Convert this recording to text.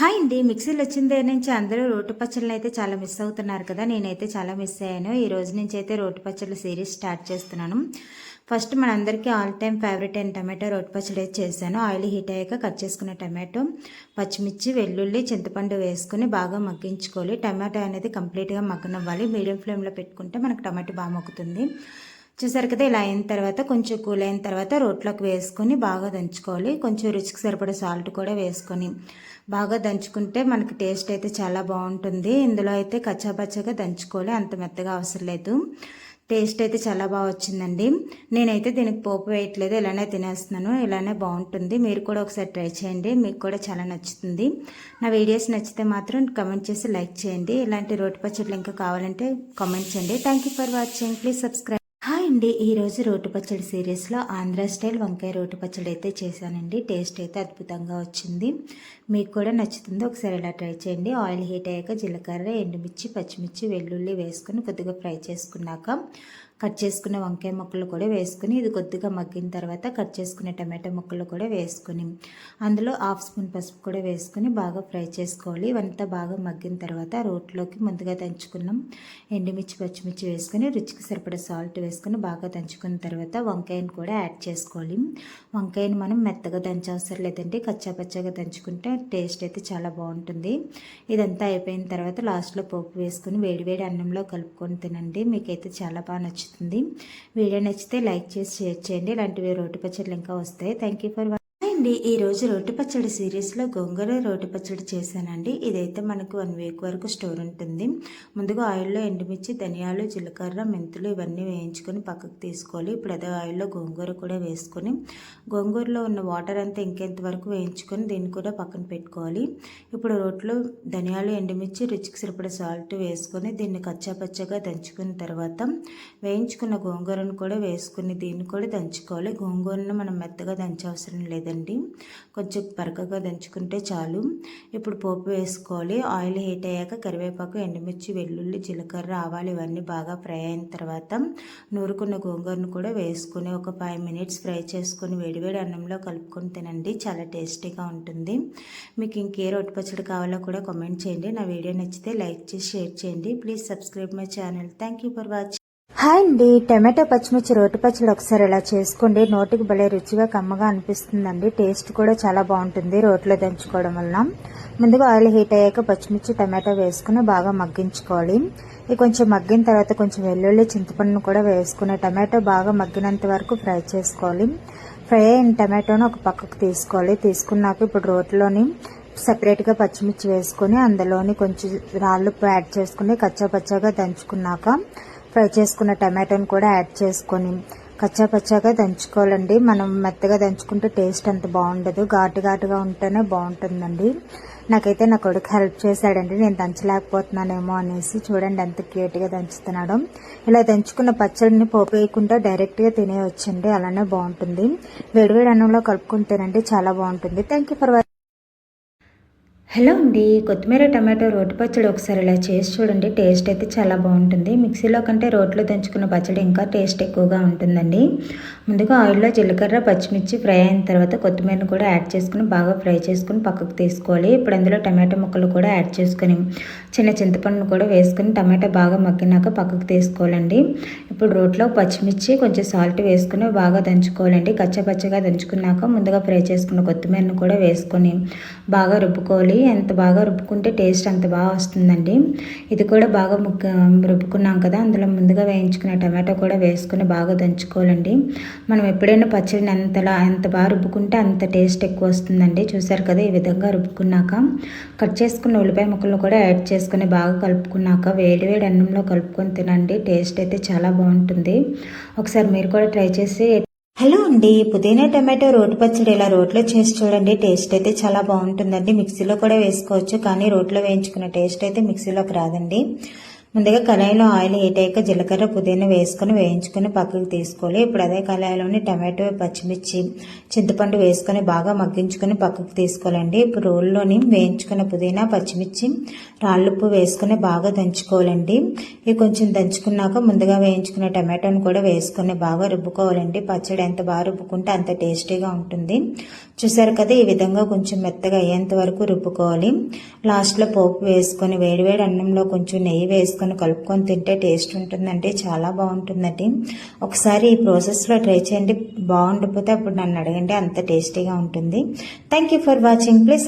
Hi అండి. మిక్సీలు వచ్చిన దగ్గర నుంచి అందరూ రోటి పచ్చళ్ళు అయితే చాలా మిస్ అవుతున్నారు కదా. నేనైతే చాలా మిస్ అయ్యాను. ఈ రోజు నుంచి అయితే రోటి పచ్చళ్ళ సిరీస్ స్టార్ట్ చేస్తున్నాను. ఫస్ట్ మనందరికీ ఆల్ టైమ్ ఫేవరెట్ అయిన టమాటో రోటి పచ్చడి అయితే చేశాను. ఆయిల్ హీట్ అయ్యాక కట్ చేసుకున్న టమాటో పచ్చిమిర్చి వెల్లుల్లి చింతపండు వేసుకుని బాగా మగ్గించుకోవాలి. టమాటో అనేది కంప్లీట్గా మగ్గనివ్వాలి. మీడియం ఫ్లేమ్లో పెట్టుకుంటే మనకు టమాటో బాగా మగ్గుతుంది. చూసారు కదా ఇలా అయిన తర్వాత కొంచెం కూల్ అయిన తర్వాత రోట్లోకి వేసుకొని బాగా దంచుకోవాలి. కొంచెం రుచికి సరిపడే సాల్ట్ కూడా వేసుకొని బాగా దంచుకుంటే మనకి టేస్ట్ అయితే చాలా బాగుంటుంది. ఇందులో అయితే కచ్చాపచ్చగా దంచుకోవాలి అంత మెత్తగా అవసరం లేదు. టేస్ట్ అయితే చాలా బాగా వచ్చిందండి. నేనైతే దీనికి పోపు వేయట్లేదు ఇలానే తినేస్తున్నాను ఇలానే బాగుంటుంది. మీరు కూడా ఒకసారి ట్రై చేయండి మీకు కూడా చాలా నచ్చుతుంది. నా వీడియోస్ నచ్చితే మాత్రం కమెంట్ చేసి లైక్ చేయండి. ఇలాంటి రోటి పచ్చట్లు ఇంకా కావాలంటే కామెంట్ చేయండి. Thank you for watching please subscribe అండి ఈరోజు రోటి పచ్చడి సిరీస్లో ఆంధ్ర స్టైల్ వంకాయ రోటి పచ్చడి అయితే చేశానండి. టేస్ట్ అయితే అద్భుతంగా వచ్చింది. మీకు కూడా నచ్చుతుంది ఒకసారి ఇలా ట్రై చేయండి. ఆయిల్ హీట్ అయ్యాక జీలకర్ర ఎండుమిర్చి పచ్చిమిర్చి వెల్లుల్లి వేసుకొని కొద్దిగా ఫ్రై చేసుకున్నాక కట్ చేసుకున్న వంకాయ ముక్కలు కూడా వేసుకుని ఇది కొద్దిగా మగ్గిన తర్వాత కట్ చేసుకున్న టమాటో ముక్కలు కూడా వేసుకుని అందులో హాఫ్ స్పూన్ పసుపు కూడా వేసుకుని బాగా ఫ్రై చేసుకోవాలి. ఇవంతా బాగా మగ్గిన తర్వాత రోట్లోకి ముందుగా దంచుకున్నాం. ఎండుమిర్చి పచ్చిమిర్చి వేసుకొని రుచికి సరిపడా సాల్ట్ వేసుకొని బాగా దంచుకున్న తర్వాత వంకాయని కూడా యాడ్ చేసుకోవాలి. వంకాయని మనం మెత్తగా దంచవసరం లేదండి. కచ్చాపచ్చాగా దంచుకుంటే టేస్ట్ అయితే చాలా బాగుంటుంది. ఇదంతా అయిపోయిన తర్వాత లాస్ట్లో పోపు వేసుకుని వేడివేడి అన్నంలో కలుపుకొని తినండి. మీకైతే చాలా బాగా నచ్చుతుంది. వీడియో నచ్చితే లైక్ చేసి షేర్ చేయండి. ఇలాంటివి రోటి పచ్చళ్ళు ఇంకా వస్తాయి. థ్యాంక్ యూ ఫర్ అండి ఈరోజు రోటి పచ్చడి సిరీస్లో గోంగూర రోటి పచ్చడి చేశానండి. ఇదైతే మనకు వన్ వీక్ వరకు స్టోర్ ఉంటుంది. ముందుగా ఆయిల్లో ఎండుమిర్చి ధనియాలు జీలకర్ర మెంతులు ఇవన్నీ వేయించుకొని పక్కకు తీసుకోవాలి. ఇప్పుడు అదే ఆయిల్లో గోంగూర కూడా వేసుకొని గోంగూరలో ఉన్న వాటర్ అంతా ఇంకెంత వరకు వేయించుకొని దీన్ని కూడా పక్కన పెట్టుకోవాలి. ఇప్పుడు రోట్లో ధనియాలు ఎండుమిర్చి రుచికి సరిపడే సాల్ట్ వేసుకొని దీన్ని కచ్చా పచ్చగా దంచుకున్న తర్వాత వేయించుకున్న గోంగూరను కూడా వేసుకుని దీన్ని కూడా దంచుకోవాలి. గోంగూరను మనం మెత్తగా దంచవసరం లేదండి. కొంచెం పరకగా దంచుకుంటే చాలు. ఇప్పుడు పోపు వేసుకోవాలి. ఆయిల్ హీట్ అయ్యాక కరివేపాకు ఎండుమిర్చి వెల్లుల్లి జీలకర్ర ఆవాలు ఇవన్నీ బాగా ఫ్రై అయిన తర్వాత నూరుకున్న గోంగూరను కూడా వేసుకుని ఒక ఫైవ్ మినిట్స్ ఫ్రై చేసుకొని వేడివేడి అన్నంలో కలుపుకొని తినండి. చాలా టేస్టీగా ఉంటుంది. మీకు ఇంకే రొట్టె పచ్చడి కావాలో కూడా కామెంట్ చేయండి. నా వీడియో నచ్చితే లైక్ చేసి షేర్ చేయండి. Please subscribe my channel thank you for watching hi అండి. టమాటో పచ్చిమిర్చి రోటి పచ్చడి ఒకసారి ఇలా చేసుకోండి. నోటికి భలే రుచిగా కమ్మగా అనిపిస్తుందండి. టేస్ట్ కూడా చాలా బాగుంటుంది రోట్లో దంచుకోవడం వలన. ముందుగా ఆయిల్ హీట్ అయ్యాక పచ్చిమిర్చి టమాటో వేసుకుని బాగా మగ్గించుకోవాలి. ఇది కొంచెం మగ్గిన తర్వాత కొంచెం వెల్లుల్లి చింతపండును కూడా వేసుకుని టమాటో బాగా మగ్గినంత వరకు ఫ్రై చేసుకోవాలి. ఫ్రై అయిన టమాటోను ఒక పక్కకు తీసుకోవాలి. తీసుకున్నాక ఇప్పుడు రోట్లోని సపరేట్గా పచ్చిమిర్చి వేసుకొని అందులోని కొంచెం రాళ్ళు యాడ్ చేసుకుని కచ్చా పచ్చగా దంచుకున్నాక ఫ్రై చేసుకున్న టమాటోని కూడా యాడ్ చేసుకొని కచ్చా పచ్చాగా దంచుకోవాలండి. మనం మెత్తగా దంచుకుంటే టేస్ట్ అంత బాగుండదు. ఘాటు ఘాటుగా ఉంటేనే బాగుంటుందండి. నాకైతే నా కొడుకు హెల్ప్ చేశాడండి. నేను దంచలేకపోతున్నానేమో అనేసి చూడండి ఎంత క్యూట్గా దంచుతున్నాడు. ఇలా దంచుకున్న పచ్చడిని పోపు వేయకుండా డైరెక్ట్గా తినేయొచ్చండి. అలానే బాగుంటుంది. వేడివేడి అన్నంలో కలుపుకుంటేనండి చాలా బాగుంటుంది. థ్యాంక్ యూ ఫర్ హలో అండి కొత్తిమీర టమాటో రోటి పచ్చడి ఒకసారి ఇలా చేసి చూడండి టేస్ట్ అయితే చాలా బాగుంటుంది. మిక్సీలో కంటే రోట్లో దంచుకున్న పచ్చడి ఇంకా టేస్ట్ ఎక్కువగా ఉంటుందండి. ముందుగా ఆయిల్లో జీలకర్ర పచ్చిమిర్చి ఫ్రై అయిన తర్వాత కొత్తిమీరను కూడా యాడ్ చేసుకుని బాగా ఫ్రై చేసుకుని పక్కకు తీసుకోవాలి. ఇప్పుడు అందులో టమాటో ముక్కలు కూడా యాడ్ చేసుకొని చిన్న చింతపండును కూడా వేసుకుని టమాటా బాగా మగ్గినాక పక్కకు తీసుకోవాలండి. ఇప్పుడు రోట్లో పచ్చిమిర్చి కొంచెం సాల్ట్ వేసుకుని బాగా దంచుకోవాలండి. కచ్చపచ్చగా దంచుకున్నాక ముందుగా ఫ్రై చేసుకున్న కొత్తిమీరను కూడా వేసుకొని బాగా రుబ్బుకోవాలి. ఎంత బాగా రుబ్బుకుంటే టేస్ట్ అంత బాగా వస్తుందండి. ఇది కూడా బాగా ముగ్గు రుబ్బుకున్నాం కదా అందులో ముందుగా వేయించుకున్న టమాటో కూడా వేసుకుని బాగా దంచుకోవాలండి. మనం ఎప్పుడైనా పచ్చడిని ఎంతలా ఎంత బాగా రుబ్బుకుంటే అంత టేస్ట్ ఎక్కువ వస్తుందండి. చూసారు కదా ఈ విధంగా రుబ్బుకున్నాక కట్ చేసుకున్న ఉల్లిపాయ ముక్కలు కూడా యాడ్ చేసుకుని బాగా కలుపుకున్నాక వేడి వేడి అన్నంలో కలుపుకొని తినండి టేస్ట్ అయితే చాలా బాగుంటుంది. ఒకసారి మీరు కూడా ట్రై చేసి హలో అండి పుదీనా టమాటో రోటి పచ్చడి ఇలా రోట్లో చేసి చూడండి. టేస్ట్ అయితే చాలా బాగుంటుందండి. మిక్సీలో కూడా వేసుకోవచ్చు కానీ రోట్లో వేయించుకున్న టేస్ట్ అయితే మిక్సీలోకి రాదండి. ముందుగా కళాయిలో ఆయిల్ హీట్ అయ్యాక జీలకర్ర పుదీనా వేసుకొని వేయించుకొని పక్కకు తీసుకోవాలి. ఇప్పుడు అదే కళాయిలోని టమాటో పచ్చిమిర్చి చింతపండు వేసుకొని బాగా మగ్గించుకొని పక్కకు తీసుకోవాలండి. ఇప్పుడు రోల్లోని వేయించుకున్న పుదీనా పచ్చిమిర్చి రాళ్ళుప్పు వేసుకొని బాగా దంచుకోవాలండి. ఇవి కొంచెం దంచుకున్నాక ముందుగా వేయించుకున్న టమాటోని కూడా వేసుకొని బాగా రుబ్బుకోవాలండి. పచ్చడి ఎంత బాగా రుబ్బుకుంటే అంత టేస్టీగా ఉంటుంది. చూసారు కదా ఈ విధంగా కొంచెం మెత్తగా అయ్యేంత వరకు రుబ్బుకోవాలి. లాస్ట్లో పోపు వేసుకొని వేడివేడి అన్నంలో కొంచెం నెయ్యి వేసుకొని కలుపుకొని తింటే టేస్ట్ ఉంటుందండి చాలా బాగుంటుందండి. ఒకసారి ఈ ప్రాసెస్లో ట్రై చేయండి బాగుండిపోతే అప్పుడు నన్ను అడగండి అంత టేస్టీగా ఉంటుంది. Thank you for watching please